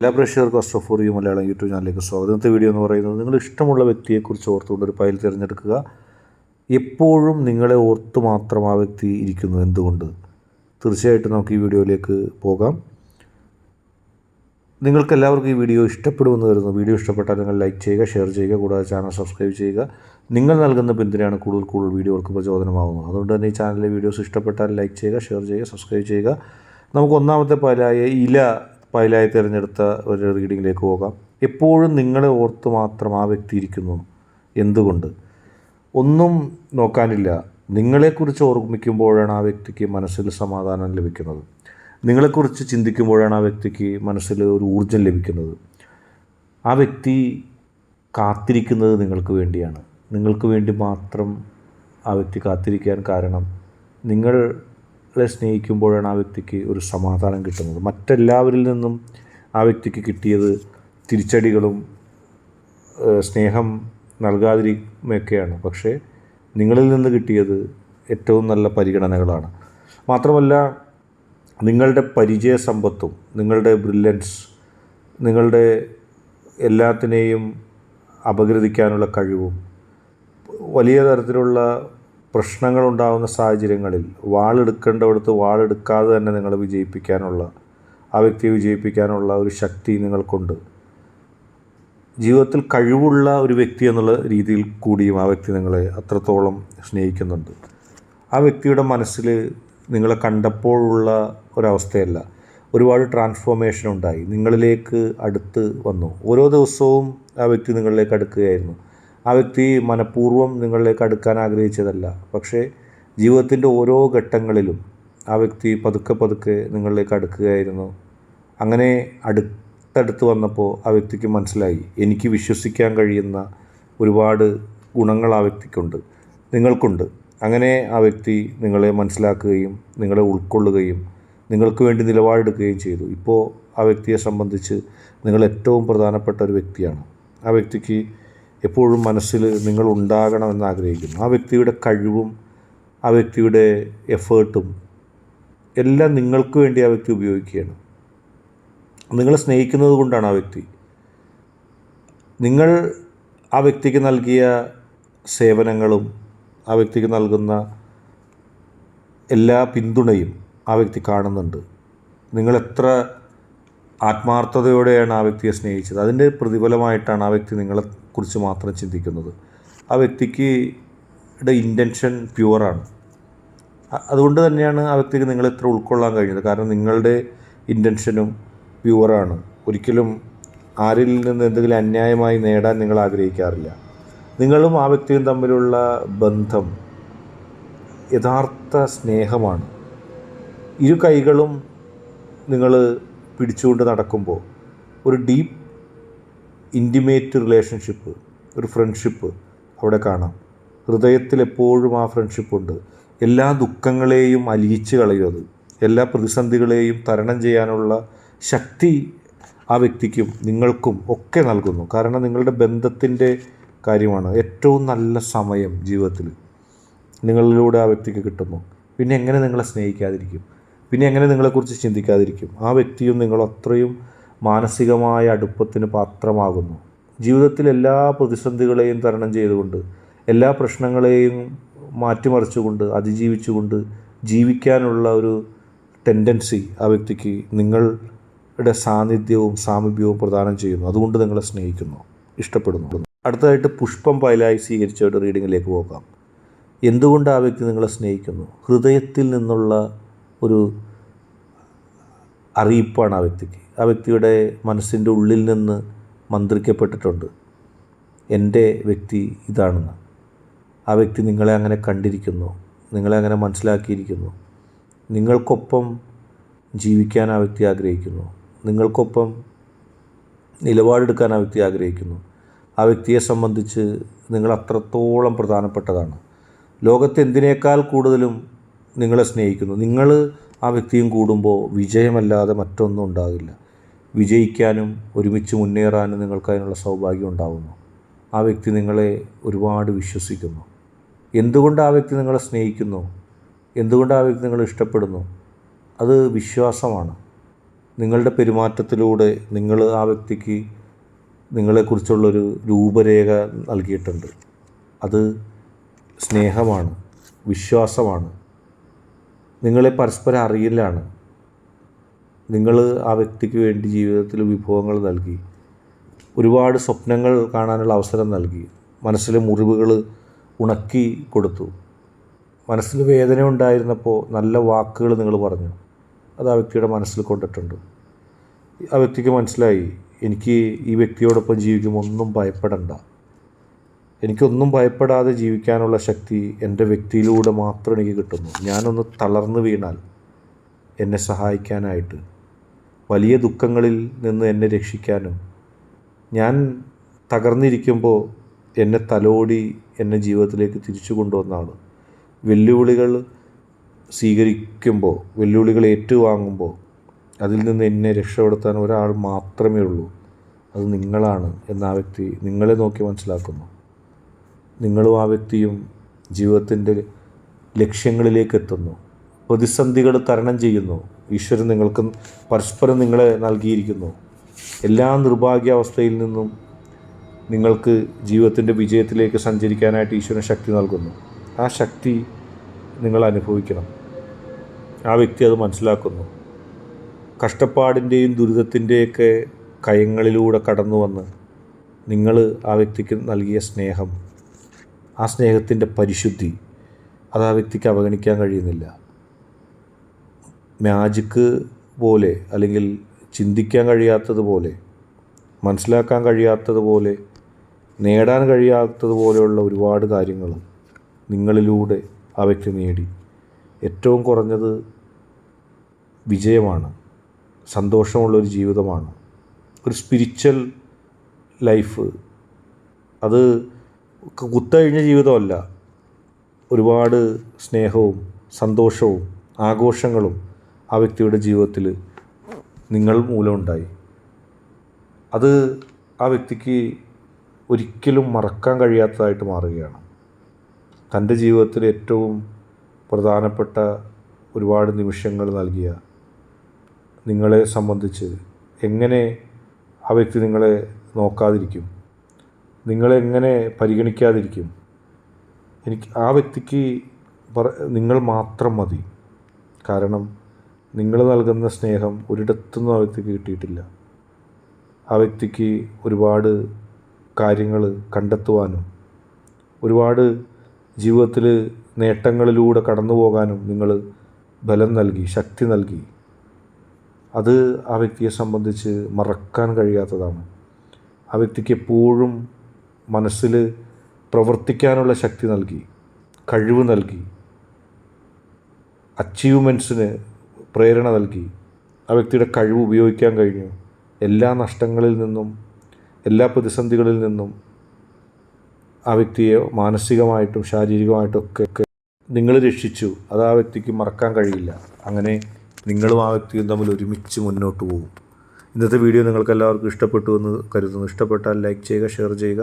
എല്ലാ പ്രേക്ഷകർക്കും അസ്ട്രോഫോർ U Malayalam YouTube ചാനലിലേക്ക് സ്വാഗതം. ഇന്നത്തെ വീഡിയോ എന്ന് പറയുന്നത് നിങ്ങൾ ഇഷ്ടമുള്ള വ്യക്തിയെക്കുറിച്ച് ഓർത്തുകൊണ്ട് ഒരു ഫയൽ തിരഞ്ഞെടുക്കുക. എപ്പോഴും നിങ്ങളെ ഓർത്ത് മാത്രം ആ വ്യക്തി ഇരിക്കുന്നു എന്തുകൊണ്ട്? തീർച്ചയായിട്ടും നമുക്ക് ഈ വീഡിയോയിലേക്ക് പോകാം. നിങ്ങൾക്ക് എല്ലാവർക്കും ഈ വീഡിയോ ഇഷ്ടപ്പെടുമെന്ന് കരുതുന്നു. വീഡിയോ ഇഷ്ടപ്പെട്ടാൽ നിങ്ങൾ ലൈക്ക് ചെയ്യുക ഷെയർ ചെയ്യുക കൂടാതെ ചാനൽ സബ്സ്ക്രൈബ് ചെയ്യുക. നിങ്ങൾ നൽകുന്ന പിന്തുണയാണ് കൂടുതൽ കൂടുതൽ വീഡിയോകൾക്ക് പ്രചോദനമാകുന്നത് അതുകൊണ്ട് തന്നെ ഈ ചാനലിലെ വീഡിയോസ് ഇഷ്ടപ്പെട്ടാൽ ലൈക്ക് ചെയ്യുക ഷെയർ ചെയ്യുക സബ്സ്ക്രൈബ് ചെയ്യുക. നമുക്ക് ഒന്നാമത്തെ പാലായ ഇല പയലായി തിരഞ്ഞെടുത്ത ഒരു റീഡിങ്ങിലേക്ക് പോകാം. എപ്പോഴും നിങ്ങളെ ഓർത്ത് മാത്രം ആ വ്യക്തി ഇരിക്കുന്നു. എന്തുകൊണ്ട്? ഒന്നും നോക്കാനില്ല. നിങ്ങളെക്കുറിച്ച് ഓർമ്മിക്കുമ്പോഴാണ് ആ വ്യക്തിക്ക് മനസ്സിൽ സമാധാനം ലഭിക്കുന്നത്. നിങ്ങളെക്കുറിച്ച് ചിന്തിക്കുമ്പോഴാണ് ആ വ്യക്തിക്ക് മനസ്സിൽ ഒരു ഊർജം ലഭിക്കുന്നത്. ആ വ്യക്തി കാത്തിരിക്കുന്നത് നിങ്ങൾക്ക് വേണ്ടിയാണ്. നിങ്ങൾക്ക് വേണ്ടി മാത്രം ആ വ്യക്തി കാത്തിരിക്കാൻ കാരണം നിങ്ങളെ സ്നേഹിക്കുമ്പോഴാണ് ആ വ്യക്തിക്ക് ഒരു സമാധാനം കിട്ടുന്നത്. മറ്റെല്ലാവരിൽ നിന്നും ആ വ്യക്തിക്ക് കിട്ടിയത് തിരിച്ചടികളും സ്നേഹം നൽകാതിരിക്കുകയൊക്കെയാണ് പക്ഷേ നിങ്ങളിൽ നിന്ന് കിട്ടിയത് ഏറ്റവും നല്ല പരിഗണനകളാണ്. മാത്രമല്ല നിങ്ങളുടെ പരിചയ സമ്പത്തും നിങ്ങളുടെ ബ്രില്യൻസ് നിങ്ങളുടെ എല്ലാത്തിനെയും അപഗ്രഥിക്കാനുള്ള കഴിവും വലിയ തരത്തിലുള്ള പ്രശ്നങ്ങളുണ്ടാകുന്ന സാഹചര്യങ്ങളിൽ വാളെടുക്കേണ്ടവിടത്ത് വാളെടുക്കാതെ തന്നെ നിങ്ങളെ വിജയിപ്പിക്കാനുള്ള ആ വ്യക്തിയെ വിജയിപ്പിക്കാനുള്ള ഒരു ശക്തി നിങ്ങൾക്കുണ്ട്. ജീവിതത്തിൽ കഴിവുള്ള ഒരു വ്യക്തി എന്നുള്ള രീതിയിൽ കൂടിയും ആ വ്യക്തി നിങ്ങളെ അത്രത്തോളം സ്നേഹിക്കുന്നുണ്ട്. ആ വ്യക്തിയുടെ മനസ്സിൽ നിങ്ങളെ കണ്ടപ്പോഴുള്ള ഒരവസ്ഥയല്ല. ഒരുപാട് ട്രാൻസ്ഫോർമേഷൻ ഉണ്ടായി നിങ്ങളിലേക്ക് അടുത്ത് വന്നു. ഓരോ ദിവസവും ആ വ്യക്തി നിങ്ങളിലേക്ക് അടുക്കുകയായിരുന്നു. ആ വ്യക്തി മനഃപൂർവം നിങ്ങളിലേക്ക് അടുക്കാൻ ആഗ്രഹിച്ചതല്ല. പക്ഷേ ജീവിതത്തിന്റെ ഓരോ ഘട്ടങ്ങളിലും ആ വ്യക്തി പതുക്കെ പതുക്കെ നിങ്ങളിലേക്ക് അടുക്കുകയായിരുന്നു. അങ്ങനെ അടുത്തടുത്ത് വന്നപ്പോൾ ആ വ്യക്തിക്ക് മനസ്സിലായി എനിക്ക് വിശ്വസിക്കാൻ കഴിയുന്ന ഒരുപാട് ഗുണങ്ങൾ ആ വ്യക്തിക്കുണ്ട് നിങ്ങൾക്കുണ്ട്. അങ്ങനെ ആ വ്യക്തി നിങ്ങളെ മനസ്സിലാക്കുകയും നിങ്ങളെ ഉൾക്കൊള്ളുകയും നിങ്ങൾക്ക് വേണ്ടി നിലപാടെടുക്കുകയും ചെയ്തു. ഇപ്പോൾ ആ വ്യക്തിയെ സംബന്ധിച്ച് നിങ്ങൾ ഏറ്റവും പ്രധാനപ്പെട്ട ഒരു വ്യക്തിയാണ്. ആ വ്യക്തിക്ക് എപ്പോഴും മനസ്സിൽ നിങ്ങൾ ഉണ്ടാകണമെന്ന് ആഗ്രഹിക്കുന്നു ആ വ്യക്തിയുടെ കഴിവും ആ വ്യക്തിയുടെ എഫേർട്ടും എല്ലാം നിങ്ങൾക്ക് വേണ്ടി ആ വ്യക്തി ഉപയോഗിക്കുകയാണ്. നിങ്ങളെ സ്നേഹിക്കുന്നത് കൊണ്ടാണ് ആ വ്യക്തി. നിങ്ങൾ ആ വ്യക്തിക്ക് നൽകിയ സേവനങ്ങളും ആ വ്യക്തിക്ക് നൽകുന്ന എല്ലാ പിന്തുണയും ആ വ്യക്തി കാണുന്നുണ്ട്. നിങ്ങളെത്ര ആത്മാർത്ഥതയോടെയാണ് ആ വ്യക്തിയെ സ്നേഹിച്ചത്? അതിന്റെ പ്രതിഫലമായിട്ടാണ് ആ വ്യക്തി നിങ്ങളെക്കുറിച്ച് മാത്രം ചിന്തിക്കുന്നത്. ആ വ്യക്തിക്ക് ഇന്റൻഷൻ പ്യുവറാണ് അതുകൊണ്ട് തന്നെയാണ് ആ വ്യക്തിക്ക് നിങ്ങൾ ഇത്ര ഉൾക്കൊള്ളാൻ കഴിഞ്ഞത്. കാരണം നിങ്ങളുടെ ഇന്റൻഷനും പ്യുവറാണ് ഒരിക്കലും ആരിൽ നിന്ന് എന്തെങ്കിലും അന്യായമായി നേടാൻ നിങ്ങൾ ആഗ്രഹിക്കാറില്ല. നിങ്ങളും ആ വ്യക്തിയും തമ്മിലുള്ള ബന്ധം യഥാർത്ഥ സ്നേഹമാണ്. ഇരു കൈകളും നിങ്ങൾ പിടിച്ചുകൊണ്ട് നടക്കുമ്പോൾ ഒരു ഡീപ്പ് ഇന്റിമേറ്റ് റിലേഷൻഷിപ്പ് ഒരു ഫ്രണ്ട്ഷിപ്പ് അവിടെ കാണാം. ഹൃദയത്തിൽ എപ്പോഴും ആ ഫ്രണ്ട്ഷിപ്പ് ഉണ്ട്. എല്ലാ ദുഃഖങ്ങളെയും അലിയിച്ച് കളയും അത് എല്ലാ പ്രതിസന്ധികളെയും തരണം ചെയ്യാനുള്ള ശക്തി ആ വ്യക്തിക്കും നിങ്ങൾക്കും ഒക്കെ നൽകുന്നു. കാരണം നിങ്ങളുടെ ബന്ധത്തിന്റെ കാര്യമാണ് ഏറ്റവും നല്ല സമയം ജീവിതത്തിൽ നിങ്ങളിലൂടെ ആ വ്യക്തിക്ക് കിട്ടുന്നു. പിന്നെ എങ്ങനെ നിങ്ങളെ സ്നേഹിക്കാതിരിക്കും? പിന്നെ എങ്ങനെ നിങ്ങളെക്കുറിച്ച് ചിന്തിക്കാതിരിക്കും? ആ വ്യക്തിയും നിങ്ങൾ അത്രയും മാനസികമായ അടുപ്പത്തിന് പാത്രമാകുന്നു. ജീവിതത്തിൽ എല്ലാ പ്രതിസന്ധികളെയും തരണം ചെയ്തുകൊണ്ട് എല്ലാ പ്രശ്നങ്ങളെയും മാറ്റിമറിച്ചുകൊണ്ട് അതിജീവിച്ചുകൊണ്ട് ജീവിക്കാനുള്ള ഒരു ടെൻഡൻസി ആ വ്യക്തിക്ക് നിങ്ങളുടെ സാന്നിധ്യവും സാമീപ്യവും പ്രദാനം ചെയ്യുന്നു. അതുകൊണ്ട് നിങ്ങളെ സ്നേഹിക്കുന്നു. ഇഷ്ടപ്പെടുന്നു. അടുത്തതായിട്ട് പുഷ്പം പൈലായി സ്വീകരിച്ച ഒരു റീഡിങ്ങിലേക്ക് പോകാം. എന്തുകൊണ്ട് ആ വ്യക്തി നിങ്ങളെ സ്നേഹിക്കുന്നു? ഹൃദയത്തിൽ നിന്നുള്ള ഒരു അറിയിപ്പാണ് ആ വ്യക്തിക്ക്. ആ വ്യക്തിയുടെ മനസ്സിന്റെ ഉള്ളിൽ നിന്ന് മന്ത്രിക്കപ്പെട്ടിട്ടുണ്ട്. എന്റെ വ്യക്തി ഇതാണെന്ന്. ആ വ്യക്തി നിങ്ങളെ അങ്ങനെ കണ്ടിരിക്കുന്നു. നിങ്ങളെ അങ്ങനെ മനസ്സിലാക്കിയിരിക്കുന്നു. നിങ്ങൾക്കൊപ്പം ജീവിക്കാൻ ആ വ്യക്തി ആഗ്രഹിക്കുന്നു. നിങ്ങൾക്കൊപ്പം നിലപാടെടുക്കാൻ ആ വ്യക്തി ആഗ്രഹിക്കുന്നു. ആ വ്യക്തിയെ സംബന്ധിച്ച് നിങ്ങൾ അത്രത്തോളം പ്രധാനപ്പെട്ടതാണ്. ലോകത്തെന്തിനേക്കാൾ കൂടുതലും നിങ്ങളെ സ്നേഹിക്കുന്നു. നിങ്ങൾ ആ വ്യക്തിയും കൂടുമ്പോൾ വിജയമല്ലാതെ മറ്റൊന്നും ഉണ്ടാകില്ല. വിജയിക്കാനും ഒരുമിച്ച് മുന്നേറാനും നിങ്ങൾക്ക് അതിനുള്ള സൗഭാഗ്യം ഉണ്ടാകുന്നു ആ വ്യക്തി നിങ്ങളെ ഒരുപാട് വിശ്വസിക്കുന്നു. എന്തുകൊണ്ട് ആ വ്യക്തി നിങ്ങളെ സ്നേഹിക്കുന്നു? എന്തുകൊണ്ട് ആ വ്യക്തി നിങ്ങളെ ഇഷ്ടപ്പെടുന്നു? അത് വിശ്വാസമാണ്. നിങ്ങളുടെ പെരുമാറ്റത്തിലൂടെ നിങ്ങൾ ആ വ്യക്തിക്ക് നിങ്ങളെക്കുറിച്ചുള്ളൊരു രൂപരേഖ നൽകിയിട്ടുണ്ട്. അത് സ്നേഹമാണ് വിശ്വാസമാണ്. നിങ്ങളെ പരസ്പരം അറിയില്ലാണ് നിങ്ങൾ ആ വ്യക്തിക്ക് വേണ്ടി ജീവിതത്തിൽ വിഭവങ്ങൾ നൽകി. ഒരുപാട് സ്വപ്നങ്ങൾ കാണാനുള്ള അവസരം നൽകി. മനസ്സിലെ മുറിവുകൾ ഉണക്കി കൊടുത്തു. മനസ്സിൽ വേദന ഉണ്ടായിരുന്നപ്പോൾ നല്ല വാക്കുകൾ നിങ്ങൾ പറഞ്ഞു. അത് ആ വ്യക്തിയുടെ മനസ്സിൽ കൊണ്ടിട്ടുണ്ട്. ആ വ്യക്തിക്ക് മനസ്സിലായി. എനിക്ക് ഈ വ്യക്തിയോടൊപ്പം ജീവിക്കുമ്പോൾ ഒന്നും ഭയപ്പെടണ്ട. എനിക്കൊന്നും ഭയപ്പെടാതെ ജീവിക്കാനുള്ള ശക്തി എന്റെ വ്യക്തിയിലൂടെ മാത്രം എനിക്ക് കിട്ടുന്നു. ഞാനൊന്ന് തളർന്നു വീണാൽ എന്നെ സഹായിക്കാനായിട്ട് വലിയ ദുഃഖങ്ങളിൽ നിന്ന് എന്നെ രക്ഷിക്കാനും ഞാൻ തകർന്നിരിക്കുമ്പോൾ എന്നെ തലോടി എന്നെ ജീവിതത്തിലേക്ക് തിരിച്ചു കൊണ്ടുവന്നാണ്. വെല്ലുവിളികൾ സ്വീകരിക്കുമ്പോൾ വെല്ലുവിളികൾ ഏറ്റുവാങ്ങുമ്പോൾ അതിൽ നിന്ന് എന്നെ രക്ഷപ്പെടുത്താൻ ഒരാൾ മാത്രമേ ഉള്ളൂ. അത് നിങ്ങളാണ് എന്ന ആ വ്യക്തി നിങ്ങളെ നോക്കി മനസ്സിലാക്കുന്നു. നിങ്ങളും ആ വ്യക്തിയും ജീവിതത്തിന്റെ ലക്ഷ്യങ്ങളിലേക്ക് എത്തുന്നു പ്രതിസന്ധികൾ തരണം ചെയ്യുന്നു. ഈശ്വരൻ നിങ്ങൾക്ക് പരസ്പരം നിങ്ങളെ നൽകിയിരിക്കുന്നു. എല്ലാ നിർഭാഗ്യാവസ്ഥയിൽ നിന്നും നിങ്ങൾക്ക് ജീവിതത്തിന്റെ വിജയത്തിലേക്ക് സഞ്ചരിക്കാനായിട്ട് ഈശ്വരൻ ശക്തി നൽകുന്നു. ആ ശക്തി നിങ്ങൾ അനുഭവിക്കണം. ആ വ്യക്തി അത് മനസ്സിലാക്കുന്നു. കഷ്ടപ്പാടിന്റെയും ദുരിതത്തിന്റെയൊക്കെ കയങ്ങളിലൂടെ കടന്നു വന്ന് നിങ്ങൾ ആ വ്യക്തിക്ക് നൽകിയ സ്നേഹം ആ സ്നേഹത്തിന്റെ പരിശുദ്ധി അത് ആ വ്യക്തിക്ക് അവഗണിക്കാൻ കഴിയുന്നില്ല. മാജിക്ക് പോലെ അല്ലെങ്കിൽ ചിന്തിക്കാൻ കഴിയാത്തതുപോലെ മനസ്സിലാക്കാൻ കഴിയാത്തതുപോലെ നേടാൻ കഴിയാത്തതുപോലെയുള്ള ഒരുപാട് കാര്യങ്ങൾ നിങ്ങളിലൂടെ ആ വ്യക്തി നേടി. ഏറ്റവും കുറഞ്ഞത് വിജയമാണ് സന്തോഷമുള്ളൊരു ജീവിതമാണ്. ഒരു സ്പിരിച്വൽ ലൈഫ് അത് കുത്തഴിഞ്ഞ ജീവിതമല്ല. ഒരുപാട് സ്നേഹവും സന്തോഷവും ആഘോഷങ്ങളും ആ വ്യക്തിയുടെ ജീവിതത്തിൽ നിങ്ങൾ മൂലമുണ്ടായി. അത് ആ വ്യക്തിക്ക് ഒരിക്കലും മറക്കാൻ കഴിയാത്തതായിട്ട് മാറുകയാണ്. തന്റെ ജീവിതത്തിൽ ഏറ്റവും പ്രധാനപ്പെട്ട ഒരുപാട് നിമിഷങ്ങൾ നൽകിയ നിങ്ങളെ സംബന്ധിച്ച് എങ്ങനെ ആ വ്യക്തി നിങ്ങളെ നോക്കാതിരിക്കും? നിങ്ങളെങ്ങനെ പരിഗണിക്കാതിരിക്കും? എനിക്ക് ആ വ്യക്തിക്ക് പറ നിങ്ങൾ മാത്രം മതി. കാരണം നിങ്ങൾ നൽകുന്ന സ്നേഹം ഒരിടത്തുനിന്നും ആ വ്യക്തിക്ക് കിട്ടിയിട്ടില്ല. ആ വ്യക്തിക്ക് ഒരുപാട് കാര്യങ്ങൾ കണ്ടെത്തുവാനും ഒരുപാട് ജീവിതത്തിൽ നേട്ടങ്ങളിലൂടെ കടന്നു പോകാനും നിങ്ങൾ ബലം നൽകി ശക്തി നൽകി. അത് ആ വ്യക്തിയെ സംബന്ധിച്ച് മറക്കാൻ കഴിയാത്തതാണ്. ആ വ്യക്തിക്ക് എപ്പോഴും മനസ്സിൽ പ്രവർത്തിക്കാനുള്ള ശക്തി നൽകി കഴിവ് നൽകി അച്ചീവ്മെന്റ്സിന് പ്രേരണ നൽകി ആ വ്യക്തിയുടെ കഴിവ് ഉപയോഗിക്കാൻ കഴിഞ്ഞു. എല്ലാ നഷ്ടങ്ങളിൽ നിന്നും എല്ലാ പ്രതിസന്ധികളിൽ നിന്നും ആ വ്യക്തിയെ മാനസികമായിട്ടും ശാരീരികമായിട്ടും ഒക്കെ നിങ്ങൾ രക്ഷിച്ചു. അത് ആ വ്യക്തിക്ക് മറക്കാൻ കഴിയില്ല. അങ്ങനെ നിങ്ങളും ആ വ്യക്തിയും തമ്മിൽ ഒരുമിച്ച് മുന്നോട്ട് പോകും. ഇന്നത്തെ വീഡിയോ നിങ്ങൾക്ക് എല്ലാവർക്കും ഇഷ്ടപ്പെട്ടു എന്ന് കരുതുന്നു. ഇഷ്ടപ്പെട്ടാൽ ലൈക്ക് ചെയ്യുക ഷെയർ ചെയ്യുക.